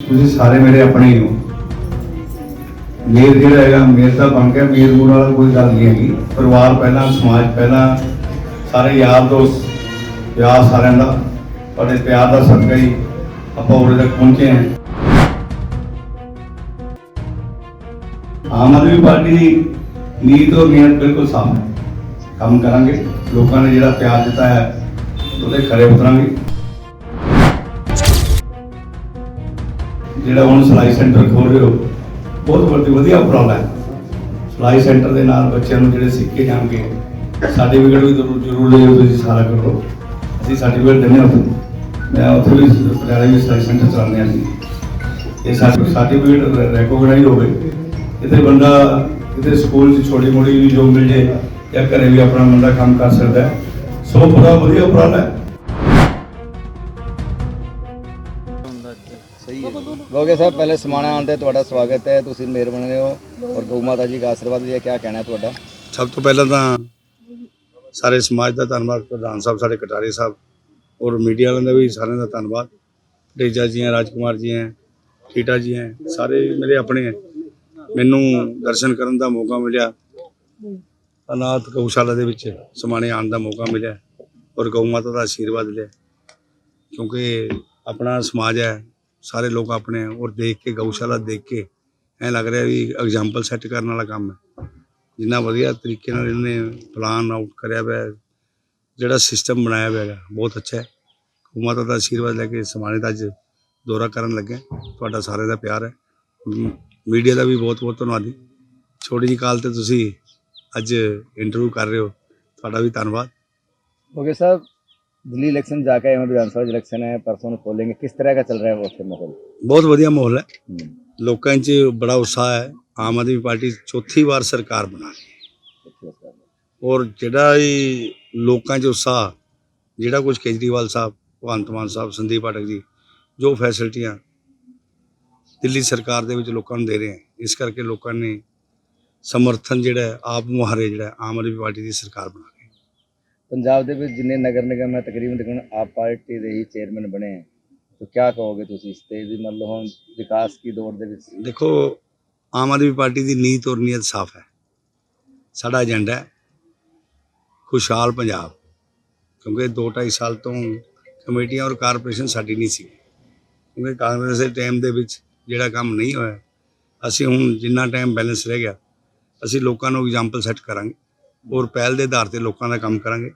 ਤੁਸੀਂ ਸਾਰੇ ਮੇਰੇ ਆਪਣੇ ਹੀ ਹੋ। ਮੇਰ ਜਿਹੜਾ ਹੈਗਾ ਮੇਰ ਦਾ ਬਣ ਗਿਆ ਮੇਰ ਮੂਰ ਵਾਲਾ ਕੋਈ ਗੱਲ ਨਹੀਂ ਹੈਗੀ। ਪਰਿਵਾਰ ਪਹਿਲਾਂ, ਸਮਾਜ ਪਹਿਲਾਂ, ਸਾਰੇ ਯਾਰ ਦੋਸਤ ਪਿਆਰ ਸਾਰਿਆਂ ਦਾ, ਤੁਹਾਡੇ ਪਿਆਰ ਦਾ ਸਦਕਾ ਹੀ ਆਪਾਂ ਉਰੇ ਤੱਕ ਪਹੁੰਚੇ ਹਾਂ। ਆਮ ਆਦਮੀ ਪਾਰਟੀ ਦੀ ਨੀਤ ਔਰ ਨੀਅਤ ਬਿਲਕੁਲ ਸਾਫ਼ ਹੈ। ਕੰਮ ਕਰਾਂਗੇ, ਲੋਕਾਂ ਨੇ ਜਿਹੜਾ ਪਿਆਰ ਦਿੱਤਾ ਹੈ, ਉਹਦੇ ਖਰੇ ਉਤਰਾਂਗੇ। ਜਿਹੜਾ ਹੁਣ ਸਲਾਈ ਸੈਂਟਰ ਖੋਲ ਰਹੇ ਹੋ, ਬਹੁਤ ਵੱਡੀ ਵਧੀਆ ਉਪਰਾਲਾ ਹੈ। ਸਲਾਈ ਸੈਂਟਰ ਦੇ ਨਾਲ ਬੱਚਿਆਂ ਨੂੰ ਜਿਹੜੇ ਸਿੱਖੇ ਜਾਣਗੇ ਸਰਟੀਫਿਕੇਟ ਵੀ ਜ਼ਰੂਰ ਜ਼ਰੂਰ ਲਿਓ ਤੁਸੀਂ ਸਾਰਾ ਕਰੋ। ਅਸੀਂ ਸਰਟੀਫਿਕੇਟ ਦਿੰਦੇ ਹਾਂ ਉੱਥੇ। ਮੈਂ ਉੱਥੇ ਵੀ ਪਟਿਆਲੇ ਵੀ ਸਲਾਈ ਸੈਂਟਰ ਚਲਾਉਂਦੇ ਹਾਂ ਜੀ। ਇਹ ਸਰਟੀਫਿਕੇਟ ਰੈਕੋਗਨਾਈਜ਼ ਹੋਵੇ। ਇੱਥੇ ਬੰਦਾ ਕਿਤੇ ਸਕੂਲ 'ਚ ਛੋਟੀ ਮੋਟੀ ਵੀ ਜੋ ਮਿਲ ਜੇ ਜਾਂ ਘਰੇ ਵੀ ਆਪਣਾ ਬੰਦਾ ਕੰਮ ਕਰ ਸਕਦਾ ਸੋ ਬੜਾ ਵਧੀਆ ਉਪਰਾਲਾ ਹੈ। ਸਹੀ ਹੈ। ਗੋਗੇ ਸਾਹਿਬ ਪਹਿਲੇ ਸਮਾਣਾ ਆਉਣ ਤੇ ਤੁਹਾਡਾ ਸਵਾਗਤ ਹੈ। ਤੁਸੀਂ ਮੇਰ ਬਣੇ ਹੋ ਔਰ ਗਊ ਮਾਤਾ ਜੀ ਦਾ ਆਸ਼ੀਰਵਾਦ ਲਿਆ ਕੀ ਕਹਿਣਾ ਹੈ ਤੁਹਾਡਾ? ਸਭ ਤੋਂ ਪਹਿਲਾਂ ਤਾਂ ਸਾਰੇ ਸਮਾਜ ਦਾ ਧੰਨਵਾਦ। ਪ੍ਰਧਾਨ ਸਾਹਿਬ ਸਾਡੇ ਕਟਾਰੇ ਸਾਹਿਬ ਔਰ ਮੀਡੀਆ ਵਾਲਿਆਂ ਦਾ ਵੀ ਸਾਰਿਆਂ ਦਾ ਧੰਨਵਾਦ। ਡੇਜਾ ਜੀ ਹੈ ਰਾਜਕੁਮਾਰ ਜੀ ਹੈ ਠੀਟਾ ਜੀ ਹੈ ਸਾਰੇ ਮੇਰੇ ਆਪਣੇ ਹੈ। ਮੈਨੂੰ ਦਰਸ਼ਨ ਕਰਨ ਦਾ ਮੌਕਾ ਮਿਲਿਆ। ਅਨਾਥ ਗਊਸ਼ਾਲਾ ਦੇ ਵਿੱਚ ਸਮਾਣੇ ਆਉਣ ਦਾ ਮੌਕਾ ਮਿਲਿਆ ਔਰ ਗਊ ਮਾਤਾ ਦਾ ਆਸ਼ੀਰਵਾਦ ਲਿਆ। ਕਿਉਂਕਿ ਆਪਣਾ ਸਮਾਜ ਹੈ, ਸਾਰੇ ਲੋਕ ਆਪਣੇ ਔਰ ਦੇਖ ਕੇ, ਗਊਸ਼ਾਲਾ ਦੇਖ ਕੇ ਐ ਲੱਗ ਰਿਹਾ ਵੀ ਐਗਜ਼ਾਮਪਲ ਸੈੱਟ ਕਰਨ ਵਾਲਾ ਕੰਮ ਹੈ। ਜਿੰਨਾ ਵਧੀਆ ਤਰੀਕੇ ਨਾਲ ਇਹਨੇ ਪਲਾਨ ਆਊਟ ਕਰਿਆ ਹੋਇਆ ਜਿਹੜਾ ਸਿਸਟਮ ਬਣਾਇਆ ਹੋਇਆ ਹੈ ਬਹੁਤ ਅੱਛਾ ਹੈ। ਮਾਤਾ ਦਾ ਆਸ਼ੀਰਵਾਦ ਲੈ ਕੇ ਸਮਾਣੇ ਦਾ ਅੱਜ ਦੌਰਾ ਕਰਨ ਲੱਗੇ ਤੁਹਾਡਾ ਸਾਰਿਆਂ ਦਾ ਪਿਆਰ ਹੈ। ਮੀਡੀਆ ਦਾ ਵੀ ਬਹੁਤ ਬਹੁਤ ਧੰਨਵਾਦੀ। ਛੋਟੀ ਜਿਹੀ ਕਾਲ ਤੇ ਤੁਸੀਂ ਅੱਜ ਇੰਟਰਵਿਊ ਕਰ ਰਹੇ ਹੋ। ਤੁਹਾਡਾ ਵੀ ਧੰਨਵਾਦ। ਦਿੱਲੀ ਇਲੈਕਸ਼ਨ ਜਾ ਕੇ ਆਏ ਵਿਧਾਨ ਸਭਾ ਇਲੈਕਸ਼ਨ ਹੈ ਪਰਸੋਂ ਨੂੰ ਖੋਲेंगे ਕਿਸ ਤਰ੍ਹਾਂ ਦਾ ਚੱਲ ਰਿਹਾ ਹੈ ਉੱਥੇ ਮਾਹੌਲ? ਬਹੁਤ ਵਧੀਆ ਮਾਹੌਲ ਹੈ। ਲੋਕਾਂ 'ਚ ਬੜਾ ਉਤਸ਼ਾਹ ਹੈ। ਆਮ ਆਦਮੀ ਪਾਰਟੀ ਚੌਥੀ ਵਾਰ ਸਰਕਾਰ ਬਣਾ ਰਹੀ ਔਰ ਜਿਹੜਾ ਇਹ ਲੋਕਾਂ 'ਚ ਉਤਸ਼ਾਹ ਜਿਹੜਾ ਕੁਝ ਕੇਜਰੀਵਾਲ ਸਾਹਿਬ ਭਗਵੰਤ ਮਾਨ ਸਾਹਿਬ ਸੰਦੀਪ ਪਾਠਕ ਜੀ ਜੋ ਫੈਸਿਲਿਟੀਆਂ ਦਿੱਲੀ ਸਰਕਾਰ ਦੇ ਵਿੱਚ ਲੋਕਾਂ ਨੂੰ ਦੇ ਰਹੇ ਹੈ ਇਸ ਕਰਕੇ ਲੋਕਾਂ ਨੇ ਸਮਰਥਨ ਜਿਹੜਾ ਆਪ ਮੁਹਾਰੇ ਜਿਹੜਾ ਆਮ ਆਦਮੀ ਪਾਰਟੀ ਦੀ ਸਰਕਾਰ ਬਣਾ ਪੰਜਾਬ ਦੇ ਵਿੱਚ ਜਿੰਨੇ ਨਗਰ ਨਿਗਮ ਹੈ, ਤਕਰੀਬਨ ਤਕਰੀਬਨ ਆਪ ਪਾਰਟੀ ਦੇ ਹੀ ਚੇਅਰਮੈਨ ਬਣੇ ਹੈ। ਤਾਂ ਕੀ ਕਹੋਗੇ ਤੁਸੀਂ ਇਸ ਤੇ ਵੀ ਮਤਲਬ ਹੁਣ ਵਿਕਾਸ ਦੀ ਦੌੜ ਦੇ ਵਿੱਚ? ਦੇਖੋ, ਆਮ ਆਦਮੀ ਪਾਰਟੀ ਦੀ ਨੀਤ ਔਰ ਨੀਅਤ ਸਾਫ਼ ਹੈ। ਸਾਡਾ ਏਜੰਡਾ ਹੈ ਖੁਸ਼ਹਾਲ ਪੰਜਾਬ। ਕਿਉਂਕਿ 2.5 ਸਾਲ ਤੋਂ ਕਮੇਟੀਆਂ ਔਰ ਕਾਰਪੋਰੇਸ਼ਨ ਸਾਡੀ ਨਹੀਂ ਸੀ। ਕਿਉਂਕਿ ਕਾਂਗਰਸ ਦੇ ਟਾਈਮ ਦੇ ਵਿੱਚ ਜਿਹੜਾ ਕੰਮ ਨਹੀਂ ਹੋਇਆ, ਅਸੀਂ ਹੁਣ ਜਿੰਨਾ ਟਾਈਮ ਬੈਲੈਂਸ ਰਹਿ ਗਿਆ, ਅਸੀਂ ਲੋਕਾਂ ਨੂੰ ਐਗਜ਼ਾਮਪਲ ਸੈੱਟ ਕਰਾਂਗੇ। ਔਰ ਪਹਿਲ ਦੇ ਆਧਾਰ ਤੇ ਲੋਕਾਂ ਦਾ ਕੰਮ ਕਰਾਂਗੇ।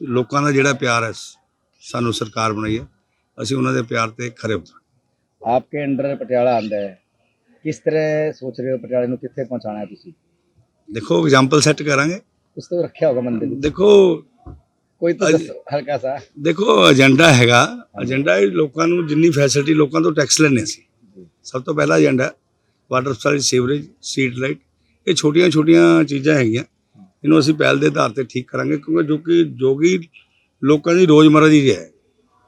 ਲੋਕਾਂ ਦਾ ਜਿਹੜਾ ਪਿਆਰ ਹੈ ਸਾਨੂੰ ਸਰਕਾਰ ਬਣਾਈ ਹੈ। ਅਸੀਂ ਉਹਨਾਂ ਦੇ ਪਿਆਰ ਤੇ ਖਰੇ ਉਤਰਾਂਗੇ ਆਪਕੇ ਅੰਡਰ ਪਟਿਆਲਾ ਆਂਦਾ ਹੈ। ਕਿਸ ਤਰ੍ਹਾਂ ਸੋਚ ਰਹੇ ਹੋ ਪਟਿਆਲੇ ਨੂੰ? ਕਿੱਥੇ ਪਹੁੰਚਾਉਣਾ ਹੈ ਤੁਸੀਂ? ਦੇਖੋ ਐਗਜ਼ਾਮਪਲ ਸੈੱਟ ਕਰਾਂਗੇ। ਕੁਛ ਤਾਂ ਰੱਖਿਆ ਹੋਗਾ ਮਨ ਦੇ ਵਿੱਚ। ਦੇਖੋ ਕੋਈ ਤਾਂ ਹਲਕਾ ਸਾ। ਦੇਖੋ ਏਜੰਡਾ ਹੈਗਾ। ਏਜੰਡਾ ਲੋਕਾਂ ਨੂੰ ਜਿੰਨੀ ਫੈਸਿਲਿਟੀ ਲੋਕਾਂ ਤੋਂ ਟੈਕਸ ਲੈਣੇ ਸੀ ਸਭ ਤੋਂ ਪਹਿਲਾ agenda water supply sewerage street light ਇਹ ਛੋਟੀਆਂ ਛੋਟੀਆਂ ਚੀਜ਼ਾਂ ਹੈਗੀਆਂ। ਇਹਨੂੰ ਅਸੀਂ ਪਹਿਲ ਦੇ ਆਧਾਰ ਤੇ ਠੀਕ ਕਰਾਂਗੇ ਕਿਉਂਕਿ ਜੋ ਕਿ ਜੋ ਕਿ ਲੋਕਾਂ ਦੀ ਰੋਜ਼ਮਰਰਾ ਦੀ ਹੈ।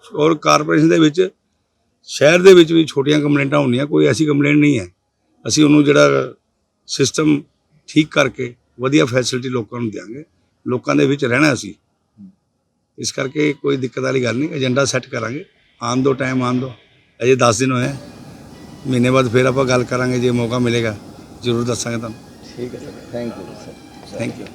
ਔਰ ਕਾਰਪੋਰੇਸ਼ਨ ਦੇ ਵਿੱਚ ਸ਼ਹਿਰ ਦੇ ਵਿੱਚ ਵੀ ਛੋਟੀਆਂ ਕੰਪਲੇਂਟਾਂ ਹੁੰਦੀਆਂ ਕੋਈ ਐਸੀ ਕੰਪਲੇਂਟ ਨਹੀਂ ਹੈ। ਅਸੀਂ ਉਹਨੂੰ ਜਿਹੜਾ ਸਿਸਟਮ ਠੀਕ ਕਰਕੇ ਵਧੀਆ ਫੈਸਿਲਿਟੀ ਲੋਕਾਂ ਨੂੰ ਦਿਆਂਗੇ। ਲੋਕਾਂ ਦੇ ਵਿੱਚ ਰਹਿਣਾ ਅਸੀਂ। ਇਸ ਕਰਕੇ ਕੋਈ ਦਿੱਕਤ ਵਾਲੀ ਗੱਲ ਨਹੀਂ ਏਜੰਡਾ ਸੈੱਟ ਕਰਾਂਗੇ। ਆਉਣ ਦੋ ਟਾਈਮ ਆਉਣ ਦੋ। ਅਜੇ 10 ਦਿਨ ਹੋਏ। ਮਹੀਨੇ ਬਾਅਦ ਫਿਰ ਆਪਾਂ ਗੱਲ ਕਰਾਂਗੇ ਜੇ ਮੌਕਾ ਮਿਲੇਗਾ ਜ਼ਰੂਰ ਦੱਸਾਂਗੇ ਤੁਹਾਨੂੰ। ਠੀਕ ਹੈ sir thank you sir thank you